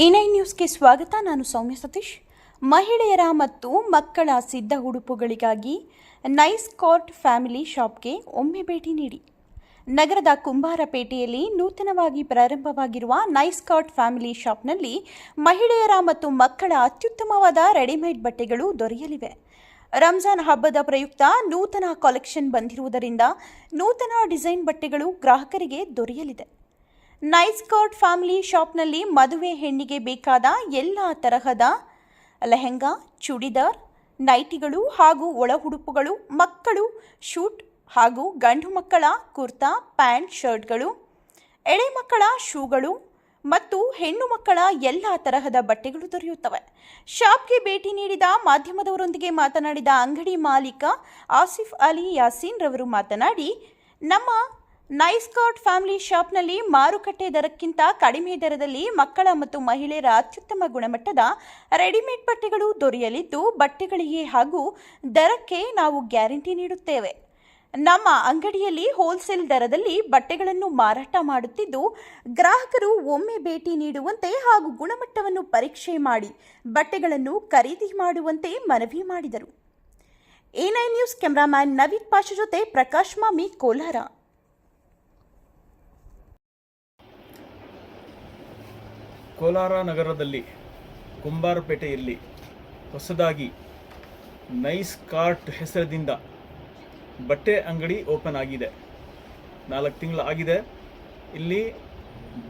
ಎನೈ ನ್ಯೂಸ್ಗೆ ಸ್ವಾಗತ. ನಾನು ಸೌಮ್ಯ ಸತೀಶ್. ಮಹಿಳೆಯರ ಮತ್ತು ಮಕ್ಕಳ ಸಿದ್ಧ ಉಡುಪುಗಳಿಗಾಗಿ ನೈಸ್ ಕಾರ್ಟ್ ಫ್ಯಾಮಿಲಿ ಶಾಪ್ಗೆ ಒಮ್ಮೆ ಭೇಟಿ ನೀಡಿ. ನಗರದ ಕುಂಬಾರಪೇಟೆಯಲ್ಲಿ ನೂತನವಾಗಿ ಪ್ರಾರಂಭವಾಗಿರುವ ನೈಸ್ ಕಾರ್ಟ್ ಫ್ಯಾಮಿಲಿ ಶಾಪ್ನಲ್ಲಿ ಮಹಿಳೆಯರ ಮತ್ತು ಮಕ್ಕಳ ಅತ್ಯುತ್ತಮವಾದ ರೆಡಿಮೇಡ್ ಬಟ್ಟೆಗಳು ದೊರೆಯಲಿವೆ. ರಂಜಾನ್ ಹಬ್ಬದ ಪ್ರಯುಕ್ತ ನೂತನ ಕಲೆಕ್ಷನ್ ಬಂದಿರುವುದರಿಂದ ನೂತನ ಡಿಸೈನ್ ಬಟ್ಟೆಗಳು ಗ್ರಾಹಕರಿಗೆ ದೊರೆಯಲಿದೆ. ನೈಸ್ ಕಾರ್ಟ್ ಫ್ಯಾಮಿಲಿ ಶಾಪ್ನಲ್ಲಿ ಮದುವೆ ಹೆಣ್ಣಿಗೆ ಬೇಕಾದ ಎಲ್ಲ ತರಹದ ಲೆಹೆಂಗಾ, ಚೂಡಿದಾರ್, ನೈಟಿಗಳು ಹಾಗೂ ಒಳ ಉಡುಪುಗಳು ಮಕ್ಕಳು, ಶೂಟ್ ಹಾಗೂ ಗಂಡು ಮಕ್ಕಳ ಕುರ್ತಾ, ಪ್ಯಾಂಟ್, ಶರ್ಟ್ಗಳು, ಎಳೆ ಮಕ್ಕಳ ಶೂಗಳು ಮತ್ತು ಹೆಣ್ಣು ಮಕ್ಕಳ ಎಲ್ಲ ತರಹದ ಬಟ್ಟೆಗಳು ದೊರೆಯುತ್ತವೆ. ಶಾಪ್ಗೆ ಭೇಟಿ ನೀಡಿದ ಮಾಧ್ಯಮದವರೊಂದಿಗೆ ಮಾತನಾಡಿದ ಅಂಗಡಿ ಮಾಲೀಕ ಆಸಿಫ್ ಅಲಿ ಯಾಸೀನ್ ರವರು ಮಾತನಾಡಿ, ನಮ್ಮ ನೈಸ್ ಕಾರ್ಟ್ ಫ್ಯಾಮಿಲಿ ಶಾಪ್ನಲ್ಲಿ ಮಾರುಕಟ್ಟೆ ದರಕ್ಕಿಂತ ಕಡಿಮೆ ದರದಲ್ಲಿ ಮಕ್ಕಳ ಮತ್ತು ಮಹಿಳೆಯರ ಅತ್ಯುತ್ತಮ ಗುಣಮಟ್ಟದ ರೆಡಿಮೇಡ್ ಬಟ್ಟೆಗಳು ದೊರೆಯಲಿದ್ದು, ಬಟ್ಟೆಗಳಿಗೆ ಹಾಗೂ ದರಕ್ಕೆ ನಾವು ಗ್ಯಾರಂಟಿ ನೀಡುತ್ತೇವೆ. ನಮ್ಮ ಅಂಗಡಿಯಲ್ಲಿ ಹೋಲ್ಸೇಲ್ ದರದಲ್ಲಿ ಬಟ್ಟೆಗಳನ್ನು ಮಾರಾಟ ಮಾಡುತ್ತಿದ್ದು, ಗ್ರಾಹಕರು ಒಮ್ಮೆ ಭೇಟಿ ನೀಡುವಂತೆ ಹಾಗೂ ಗುಣಮಟ್ಟವನ್ನು ಪರೀಕ್ಷೆ ಮಾಡಿ ಬಟ್ಟೆಗಳನ್ನು ಖರೀದಿ ಮಾಡುವಂತೆ ಮನವಿ ಮಾಡಿದರು. NI news cameraman Naveed Pasha ಜೊತೆ ಪ್ರಕಾಶ್ ಮಾಮಿ ಕೋಲಾರ. ಕೋಲಾರ ನಗರದಲ್ಲಿ ಕುಂಬಾರಪೇಟೆಯಲ್ಲಿ ಹೊಸದಾಗಿ ನೈಸ್ ಕಾರ್ಟ್ ಹೆಸರಿನಿಂದ ಬಟ್ಟೆ ಅಂಗಡಿ ಓಪನ್ ಆಗಿದೆ. ನಾಲ್ಕು ತಿಂಗಳು ಆಗಿದೆ. ಇಲ್ಲಿ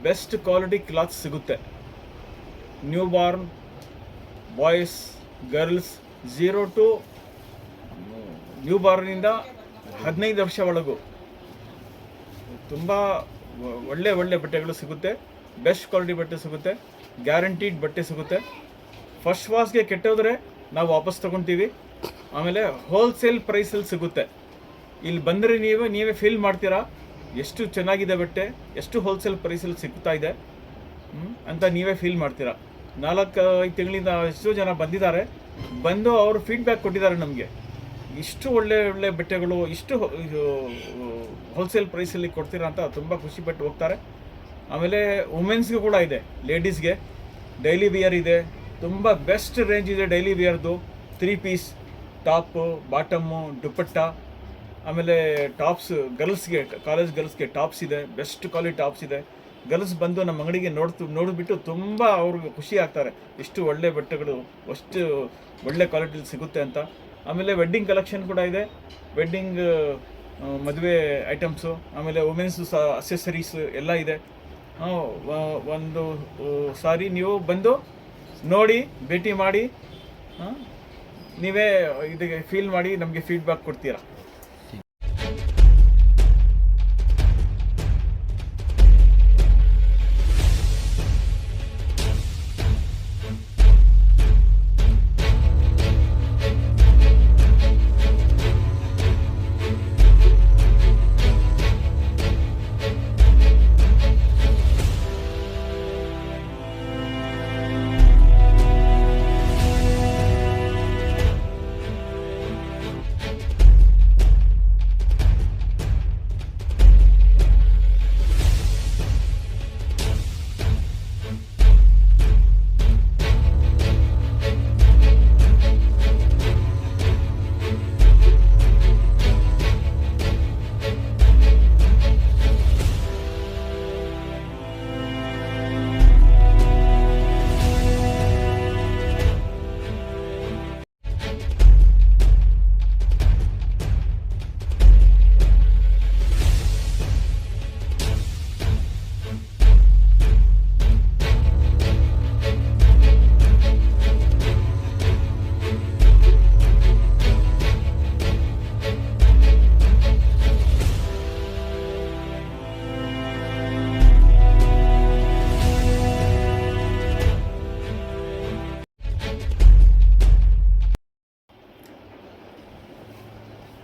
ಬೆಸ್ಟ್ ಕ್ವಾಲಿಟಿ ಕ್ಲಾತ್ ಸಿಗುತ್ತೆ. New born boys, girls zero to new ಬಾರ್ನಿಂದ ಹದಿನೈದು ವರ್ಷ ಒಳಗು. ತುಂಬ ಒಳ್ಳೆ ಒಳ್ಳೆ ಬಟ್ಟೆಗಳು ಸಿಗುತ್ತೆ. ಬೆಸ್ಟ್ ಕ್ವಾಲಿಟಿ ಬಟ್ಟೆ ಸಿಗುತ್ತೆ ಗ್ಯಾರಂಟೀಡ್ ಬಟ್ಟೆ ಸಿಗುತ್ತೆ. ಫಸ್ಟ್ ವಾಸ್ಗೆ ಕೆಟ್ಟೋದ್ರೆ ನಾವು ವಾಪಸ್ ತೊಗೊತೀವಿ. ಆಮೇಲೆ ಹೋಲ್ಸೇಲ್ ಪ್ರೈಸಲ್ಲಿ ಸಿಗುತ್ತೆ. ಇಲ್ಲಿ ಬಂದರೆ ನೀವೇ ನೀವೇ ಫೀಲ್ ಮಾಡ್ತೀರಾ? ಎಷ್ಟು ಚೆನ್ನಾಗಿದೆ ಬಟ್ಟೆ, ಎಷ್ಟು ಹೋಲ್ಸೇಲ್ ಪ್ರೈಸಲ್ಲಿ ಸಿಗ್ತಾ ಇದೆ? ಅಂತ ನೀವೇ ಫೀಲ್ ಮಾಡ್ತೀರಾ? ನಾಲ್ಕು ಐದು ತಿಂಗಳಿಂದ ಎಷ್ಟೋ ಜನ ಬಂದಿದ್ದಾರೆ. ಬಂದು ಅವರು ಫೀಡ್ಬ್ಯಾಕ್ ಕೊಟ್ಟಿದ್ದಾರೆ ನಮಗೆ. ಇಷ್ಟು ಒಳ್ಳೆ ಒಳ್ಳೆ ಬಟ್ಟೆಗಳು, ಇಷ್ಟು ಹೋಲ್ಸೇಲ್ ಪ್ರೈಸಲ್ಲಿ ಕೊಡ್ತೀರಾ ಅಂತ ತುಂಬ ಖುಷಿಪಟ್ಟು ಹೋಗ್ತಾರೆ. ಆಮೇಲೆ ವುಮೆನ್ಸ್ಗೆ ಕೂಡ ಇದೆ ಲೇಡೀಸ್ಗೆ ಡೈಲಿ ವಿಯರ್ ಇದೆ, ತುಂಬ ಬೆಸ್ಟ್ ರೇಂಜ್ ಇದೆ ಡೈಲಿ ವಿಯರ್ದು ತ್ರೀ ಪೀಸ್ ಟಾಪು ಬಾಟಮ್ಮು ದುಪ್ಪಟ್ಟ ಆಮೇಲೆ ಟಾಪ್ಸ್ ಗರ್ಲ್ಸ್ಗೆ ಕಾಲೇಜ್ ಗರ್ಲ್ಸ್ಗೆ ಟಾಪ್ಸ್ ಇದೆ ಬೆಸ್ಟ್ ಕ್ವಾಲಿಟಿ ಟಾಪ್ಸ್ ಇದೆ. ಗರ್ಲ್ಸ್ ಬಂದು ನಮ್ಮ ಅಂಗಡಿಗೆ ನೋಡ್ತು, ನೋಡಿಬಿಟ್ಟು ತುಂಬ ಅವ್ರಿಗೆ ಖುಷಿ ಆಗ್ತಾರೆ. ಎಷ್ಟು ಒಳ್ಳೆ ಬಟ್ಟೆಗಳು, ಅಷ್ಟು ಒಳ್ಳೆ ಕ್ವಾಲಿಟಿಲಿ ಸಿಗುತ್ತೆ ಅಂತ. ಆಮೇಲೆ ವೆಡ್ಡಿಂಗ್ ಕಲೆಕ್ಷನ್ ಕೂಡ ಇದೆ. ವೆಡ್ಡಿಂಗ್ ಮದುವೆ ಐಟಮ್ಸು ಆಮೇಲೆ ವುಮೆನ್ಸು ಸಹ ಅಸೆಸರೀಸ್ ಎಲ್ಲ ಇದೆ. ಒಂದು ಸಾರಿ ನೀವು ಬಂದು ನೋಡಿ ಭೇಟಿ ಮಾಡಿ ನೀವೇ ಇದಕ್ಕೆ ಫೀಲ್ ಮಾಡಿ ನಮಗೆ ಫೀಡ್ಬ್ಯಾಕ್ ಕೊಡ್ತೀರಾ?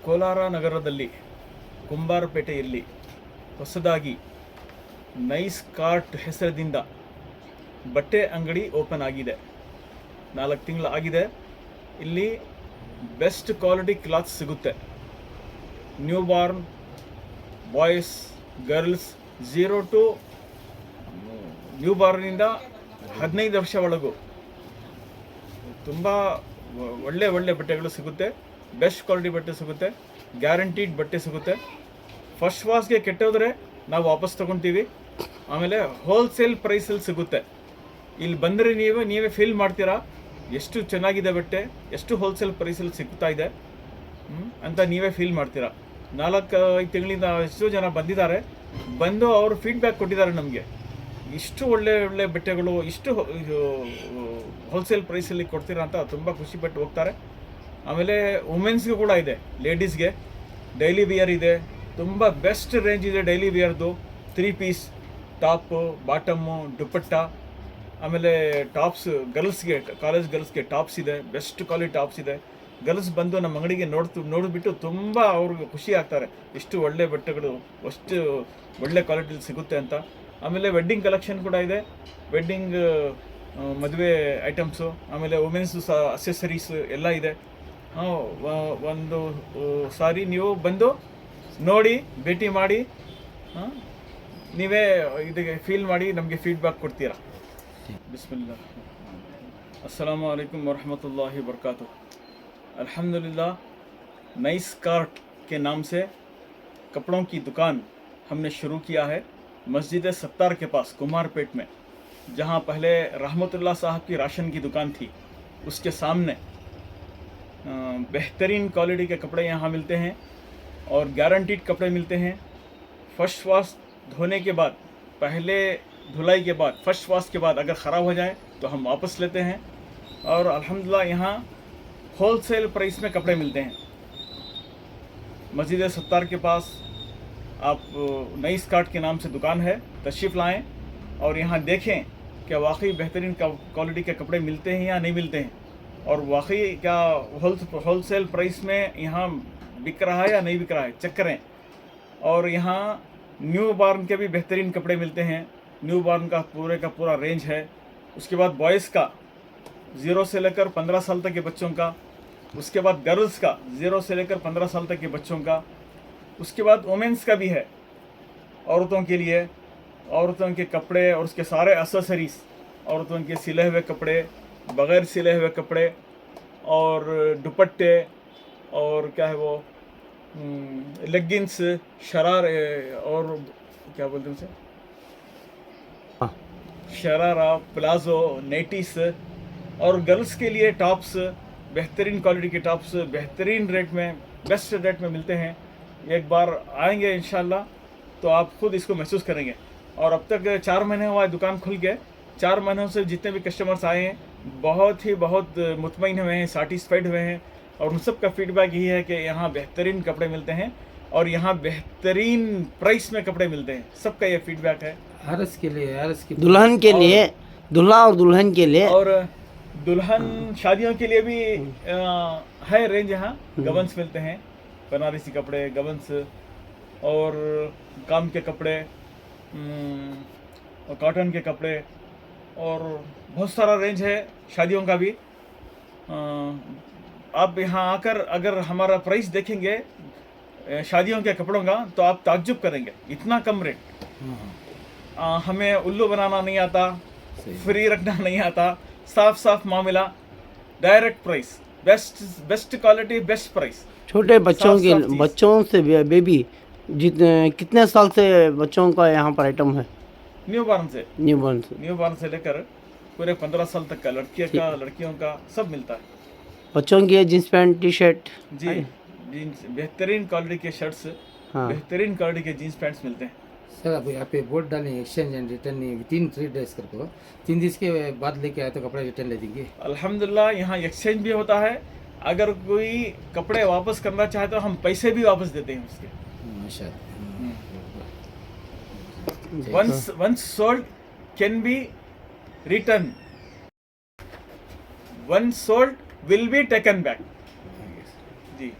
ಕೋಲಾರ ನಗರದಲ್ಲಿ ಕುಂಬಾರಪೇಟೆಯಲ್ಲಿ ಹೊಸದಾಗಿ ನೈಸ್ ಕಾರ್ಟ್ ಹೆಸರಿನಿಂದ ಬಟ್ಟೆ ಅಂಗಡಿ ಓಪನ್ ಆಗಿದೆ. ನಾಲ್ಕು ತಿಂಗಳು ಆಗಿದೆ. ಇಲ್ಲಿ ಬೆಸ್ಟ್ ಕ್ವಾಲಿಟಿ ಕ್ಲಾತ್ ಸಿಗುತ್ತೆ. New born boys, girls zero to new ಬಾರ್ನಿಂದ ಹದಿನೈದು ವರ್ಷ ಒಳಗೂ. ತುಂಬ ಒಳ್ಳೆ ಒಳ್ಳೆ ಬಟ್ಟೆಗಳು ಸಿಗುತ್ತೆ. ಬೆಸ್ಟ್ ಕ್ವಾಲಿಟಿ ಬಟ್ಟೆ ಸಿಗುತ್ತೆ ಗ್ಯಾರಂಟಿಡ್ ಬಟ್ಟೆ ಸಿಗುತ್ತೆ. ಫಸ್ಟ್ ವಾಶ್ಗೆ ಕೆಟ್ಟೋದ್ರೆ ನಾವು ವಾಪಸ್ ತೊಗೊತೀವಿ. ಆಮೇಲೆ ಹೋಲ್ಸೇಲ್ ಪ್ರೈಸಲ್ಲಿ ಸಿಗುತ್ತೆ. ಇಲ್ಲಿ ಬಂದರೆ ನೀವೇ ನೀವೇ ಫೀಲ್ ಮಾಡ್ತೀರಾ? ಎಷ್ಟು ಚೆನ್ನಾಗಿದೆ ಬಟ್ಟೆ, ಎಷ್ಟು ಹೋಲ್ಸೇಲ್ ಪ್ರೈಸಲ್ಲಿ ಸಿಗ್ತಾ ಇದೆ? ಅಂತ ನೀವೇ ಫೀಲ್ ಮಾಡ್ತೀರಾ? ನಾಲ್ಕು ಐದು ತಿಂಗಳಿಂದ ಎಷ್ಟೋ ಜನ ಬಂದಿದ್ದಾರೆ. ಬಂದು ಅವರು ಫೀಡ್ಬ್ಯಾಕ್ ಕೊಟ್ಟಿದ್ದಾರೆ ನಮಗೆ. ಇಷ್ಟು ಒಳ್ಳೆ ಒಳ್ಳೆ ಬಟ್ಟೆಗಳು, ಇಷ್ಟು ಹೋಲ್ಸೇಲ್ ಪ್ರೈಸಲ್ಲಿ ಕೊಡ್ತೀರಾ ಅಂತ ತುಂಬ ಖುಷಿಪಟ್ಟು ಹೋಗ್ತಾರೆ. ಆಮೇಲೆ ವುಮೆನ್ಸ್ಗೆ ಕೂಡ ಇದೆ ಲೇಡೀಸ್ಗೆ ಡೈಲಿ ವಿಯರ್ ಇದೆ, ತುಂಬ ಬೆಸ್ಟ್ ರೇಂಜ್ ಇದೆ ಡೈಲಿ ವಿಯರ್ದು ತ್ರೀ ಪೀಸ್ ಟಾಪು ಬಾಟಮ್ಮು ದುಪ್ಪಟ್ಟ ಆಮೇಲೆ ಟಾಪ್ಸ್ ಗರ್ಲ್ಸ್ಗೆ ಕಾಲೇಜ್ ಗರ್ಲ್ಸ್ಗೆ ಟಾಪ್ಸ್ ಇದೆ ಬೆಸ್ಟ್ ಕ್ವಾಲಿಟಿ ಟಾಪ್ಸ್ ಇದೆ. ಗರ್ಲ್ಸ್ ಬಂದು ನಮ್ಮ ಅಂಗಡಿಗೆ ನೋಡ್ತು, ನೋಡಿಬಿಟ್ಟು ತುಂಬ ಅವ್ರಿಗೆ ಖುಷಿ ಆಗ್ತಾರೆ. ಎಷ್ಟು ಒಳ್ಳೆ ಬಟ್ಟೆಗಳು, ಅಷ್ಟು ಒಳ್ಳೆ ಕ್ವಾಲಿಟಿಲಿ ಸಿಗುತ್ತೆ ಅಂತ. ಆಮೇಲೆ ವೆಡ್ಡಿಂಗ್ ಕಲೆಕ್ಷನ್ ಕೂಡ ಇದೆ. ವೆಡ್ಡಿಂಗ್ ಮದುವೆ ಐಟಮ್ಸು ಆಮೇಲೆ ವುಮೆನ್ಸು ಸಹ ಅಸೆಸರೀಸ್ ಎಲ್ಲ ಇದೆ. ಒಂದು ಆ, ಸಾರಿ ನೀವು ಬಂದು ನೋಡಿ ಭೇಟಿ ಮಾಡಿ ಆ, ನೀವೇ ಇದಕ್ಕೆ ಫೀಲ್ ಮಾಡಿ ನಮಗೆ ಫೀಡ್ಬ್ಯಾಕ್ ಕೊಡ್ತೀರಾ बिस्मिल्लाह अस्सलाम वालेकुम वरहमतुल्लाहि वबरकातुह अल्हम्दुलिल्लाह नई स्कार्ट के नाम से कपड़ों की दुकान हमने शुरू किया है मस्जिद सत्तार के पास कुमारपेट में जहाँ पहले रहमतुल्लाह साहब की राशन की दुकान थी उसके सामने अ, बेहतरीन क्वालिटी के कपड़े यहाँ मिलते हैं और गारंटीड कपड़े मिलते हैं। फ़र्स्ट वॉश धोने के बाद, पहले धुलाई के बाद फ़र्स्ट वॉश के बाद अगर ख़राब हो जाए तो हम वापस लेते हैं। और अल्हम्दुलिल्लाह यहाँ होल सेल प्राइस में कपड़े मिलते हैं। मस्जिद सत्तार के पास आप नई स्कार्ट के नाम से दुकान है, तशरीफ़ लाएँ और यहाँ देखें क्या वाकई बेहतरीन क्वालिटी के कपड़े मिलते हैं या नहीं मिलते हैं। और वाकई क्या होल होलसेल प्राइस में यहाँ बिक रहा है या नहीं बिक रहा है? चेक करें। और यहाँ न्यू बॉर्न के भी बेहतरीन कपड़े मिलते हैं। न्यू बॉर्न का पूरे का पूरा रेंज है। उसके बाद बॉयज़ का ज़ीरो से लेकर पंद्रह साल तक के बच्चों का। उसके बाद गर्ल्स का ज़ीरो से लेकर पंद्रह साल तक के बच्चों का। उसके बाद वुमेंस का भी है। औरतों के लिए, औरतों के कपड़े और उसके सारे एसेसरीज औरतों के सिले हुए कपड़े बग़ैर सिले हुए कपड़े और दुपट्टे और क्या है वो लेगिंग्स शरार और क्या बोलते हैं उसे? हाँ। शरारा प्लाजो नेटिस और गर्ल्स के लिए टॉप्स बेहतरीन क्वालिटी के टॉप्स बेहतरीन रेट में बेस्ट रेट में मिलते हैं। एक बार आएँगे इन तो आप खुद इसको महसूस करेंगे। और अब तक चार महीने हुआ है दुकान खुल के चार महीनों से जितने भी कस्टमर्स आए हैं बहुत ही बहुत मुतमिन हुए हैं सेटिस्फाइड हुए हैं और उन सब का फीडबैक यही है कि यहाँ बेहतरीन कपड़े मिलते हैं और यहाँ बेहतरीन प्राइस में कपड़े मिलते हैं। सबका ये फीडबैक है। हरस के लिए आरएस की दुल्हन के लिए दूल्हा और दुल्हन के लिए। और दुल्हन शादियों के लिए भी अ, है रेंज यहाँ। गबन्स मिलते हैं बनारसी कपड़े गबन्स और काम के कपड़े और कॉटन के कपड़े। और बहुत सारा रेंज है शादियों का भी। आप यहाँ आकर अगर हमारा प्राइस देखेंगे शादियों के कपड़ों का तो आप ताज्जुब करेंगे। इतना कम रेट हाँ, अ, हमें उल्लू बनाना नहीं आता फ्री रखना नहीं आता साफ़ साफ़ मामला direct price best best quality best price छोटे बच्चों के बच्चों से बेबी जितने कितने साल से बच्चों का यहाँ पर आइटम है? न्यू बॉर्न से। न्यू बॉर्न से। न्यू बॉर्न से लेकर पूरे पंद्रह साल तक का लड़कियों का लड़कियों का सब मिलता है। बच्चों की जींस पैंट टी शर्ट जी जीन्स बेहतरीन क्वालिटी के शर्ट्स हाँ। बेहतरीन क्वालिटी के जीन्स पैंट्स मिलते हैं। सर आप यहाँ पे बोर्ड डालें exchange and return within three days करके तीन दिन के बाद लेके आए तो कपड़ा रिटर्न ले देंगे। अल्हम्दुलिल्लाह यहाँ एक्सचेंज भी होता है। अगर कोई कपड़े वापस करना चाहे तो हम पैसे भी वापस देते हैं उसके। माशा once once sold can be returned. Once sold will be taken back. Ji